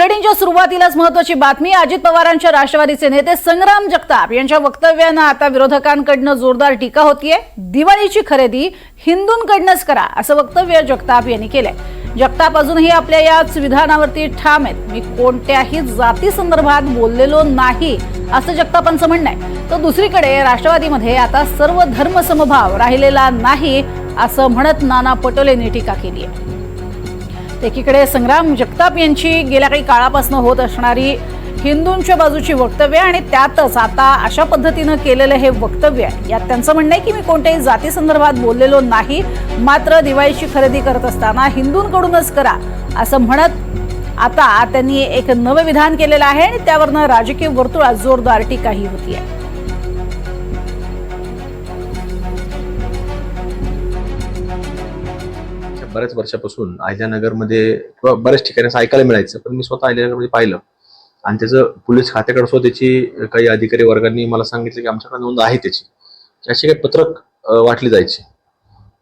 बुलेटिनच्या सुरुवातीलाच महत्वाची बातमी अजित पवारांच्या राष्ट्रवादीचे नेते संग्राम जगताप यांच्या वक्तव्यानं आता विरोधकांकडनं जोरदार टीका होतीये. दिवाळीची खरेदी हिंदूंकडनंच करा असं वक्तव्य जगताप यांनी केलंय. जगताप अजूनही आपल्या याच विधानावरती ठाम आहेत. मी कोणत्याही जाती संदर्भात बोललेलो नाही असं जगतापांचं म्हणणं आहे. तर दुसरीकडे राष्ट्रवादीमध्ये आता सर्व धर्मसमभाव राहिलेला नाही असं म्हणत नाना पटोलेंनी टीका केली आहे एकीकडे संग्राम जगताप यांची गेल्या काही काळापासून होत असणारी हिंदूंच्या बाजूची वक्तव्य आणि त्यातच आता अशा पद्धतीनं केलेलं हे वक्तव्य आहे. यात त्यांचं म्हणणं आहे की मी कोणत्याही जातीसंदर्भात बोललेलो नाही मात्र दिवाळीची खरेदी करत असताना हिंदूंकडूनच करा असं म्हणत आता त्यांनी एक नवं विधान केलेलं आहे आणि त्यावरनं राजकीय वर्तुळात जोरदार टीकाही होती आहे बऱ्याच वर्षापासून अहिल्यानगरमध्ये किंवा बऱ्याच ठिकाणी असं ऐकायला मिळायचं पण मी स्वतः अहिल्यानगरमध्ये पाहिलं. आणि त्याचं पोलीस खात्याकडे सुद्धा त्याची काही अधिकारी वर्गांनी मला सांगितलं की आमच्याकडे नोंद आहे त्याची. अशी काही पत्रक वाटली जायची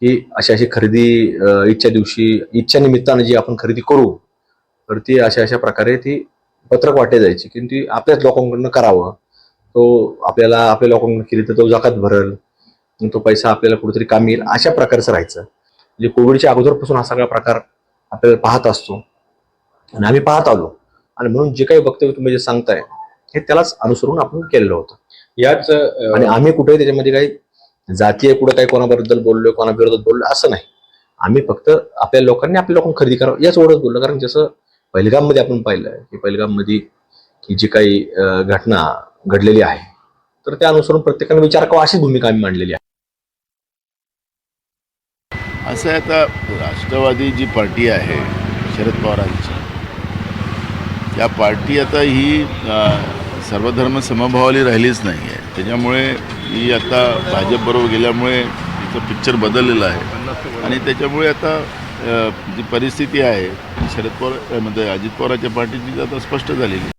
की अशी अशी खरेदी ईदच्या इच्छा दिवशी इच्छा निमित्तानं जी आपण खरेदी करू तर ती अशा अशा प्रकारे ती पत्रक वाटली जायची की ती आपल्याच लोकांकडनं करावं. तो आपल्याला आपल्या लोकांकडून केली तर तो जकात भरल तो पैसा आपल्याला कुठेतरी कामी येईल अशा प्रकारचं राहायचं. म्हणजे कोविडच्या अगोदरपासून हा सगळा प्रकार आपल्याला पाहत असतो. आणि आम्ही पाहत आलो. आणि म्हणून जे काही वक्तव्य तुम्ही जे सांगताय हे त्यालाच अनुसरून आपण केलेलं होतं. याच आणि आम्ही कुठेही त्याच्यामध्ये काही जातीय कुठे काही कोणाबद्दल बोललोय कोणाविरोधात बोललो असं नाही. आम्ही फक्त आपल्या लोकांनी आपल्या लोकांना खरेदी करावं याच ओढत बोललो. कारण जसं पहिलगाममध्ये आपण पाहिलं की पहिलगाममध्ये ही जी काही घटना घडलेली आहे तर त्या अनुसरून प्रत्येकाने विचार करावा अशी भूमिका आम्ही मांडलेली आहे. असं आहे आता राष्ट्रवादी जी पार्टी आहे शरद पवारांची त्या पार्टी आता ही सर्वधर्म समभावाली राहिलीच नाही आहे त्याच्यामुळे ही आता भाजपबरोबर गेल्यामुळे तिचं पिक्चर बदललेलं आहे. आणि त्याच्यामुळे आता जी परिस्थिती आहे शरद पवार म्हणजे अजित पवारांच्या पार्टीची आता स्पष्ट झालेली आहे.